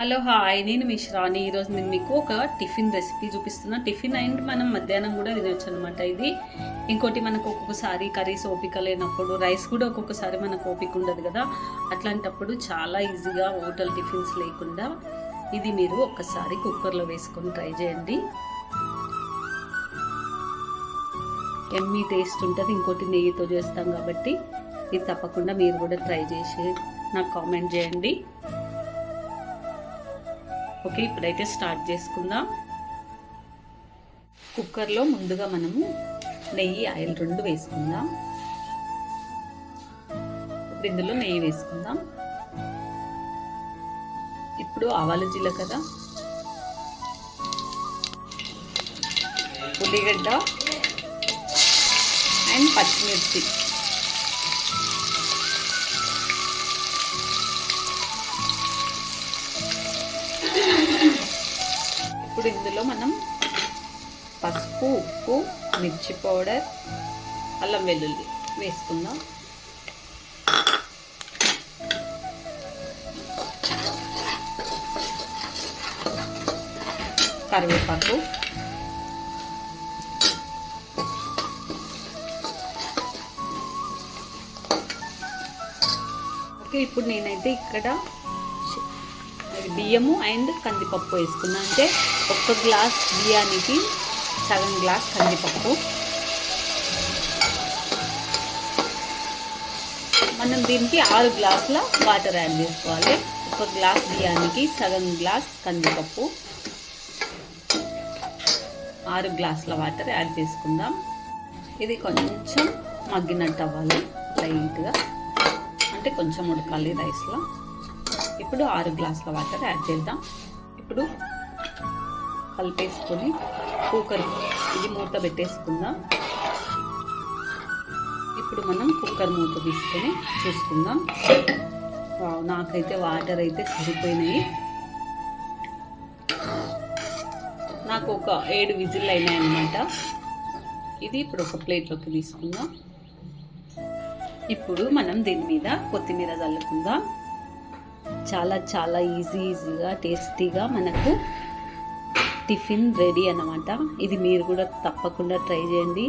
Hello hi. నేను మీ ఈరోజు నేను మీకు ఒక టిఫిన్ రెసిపీ చూపిస్తున్నా. టిఫిన్ అండ్ మనం మధ్యాహ్నం కూడా తినవచ్చు అనమాట ఇది. ఇంకోటి మనకు ఒక్కొక్కసారి కర్రీస్ ఓపిక లేనప్పుడు రైస్ కూడా ఒక్కొక్కసారి మనకు ఓపిక ఉండదు కదా. అట్లాంటప్పుడు చాలా ఈజీగా హోటల్ టిఫిన్స్ లేకుండా ఇది మీరు ఒక్కసారి కుక్కర్లో వేసుకొని ట్రై చేయండి. ఎమ్మీ టేస్ట్ ఉంటుంది ఇంకోటి నెయ్యితో చేస్తాం కాబట్టి ఇది తప్పకుండా మీరు కూడా ట్రై చేసి నాకు కామెంట్ చేయండి. ఓకే ఇప్పుడైతే స్టార్ట్ చేసుకుందాం. కుక్కర్లో ముందుగా మనము నెయ్యి ఆయిల్ రెండు వేసుకుందాం. ఇప్పుడు ఇందులో నెయ్యి వేసుకుందాం. ఇప్పుడు ఆవాల జీలకర్ర. ఉల్లిగడ్డ. అండ్ పచ్చిమిర్చి. ఇప్పుడు ఇందులో మనం పసుపు ఉప్పు మిర్చి పౌడర్ అల్లం వెల్లుల్లి వేసుకుందాం. కరివేపాకు. ఓకే ఇప్పుడు నేనైతే ఇక్కడ బియ్యము అండ్ కందిపప్పు వేసుకున్నా అంటే ఒక్క గ్లాస్ బియ్యానికి సగం గ్లాస్ కందిపప్పు. మనం దీనికి ఆరు గ్లాసుల వాటర్ యాడ్ చేసుకోవాలి. ఒక గ్లాస్ బియ్యానికి సగం గ్లాస్ కందిపప్పు. ఆరు గ్లాసుల వాటర్ యాడ్ చేసుకుందాం. ఇది కొంచెం మగ్గినట్టు అవ్వాలి లైట్గా. అంటే కొంచెం ఉడకాలి రైస్లో. ఇప్పుడు ఆరు గ్లాసుల వాటర్ యాడ్ చేద్దాం. ఇప్పుడు కలిపేసుకొని కుక్కర్ ఇది మూత పెట్టేసుకుందాం. ఇప్పుడు మనం కుక్కర్ మూత తీసుకొని చూసుకుందాం. వావ్, నాకైతే వాటర్ అయితే సరిపోయినాయి. నాకు ఒక ఏడు విజిల్ అయినాయి అనమాట ఇది ఇప్పుడు ఒక ప్లేట్లోకి తీసుకుందాం. ఇప్పుడు మనం దీని మీద కొత్తిమీర చల్లుకుందాం. చాలా చాలా ఈజీ ఈజీగా టేస్టీగా మనకు టిఫిన్ రెడీ అన్నమాట. ఇది మీరు కూడా తప్పకుండా ట్రై చేయండి.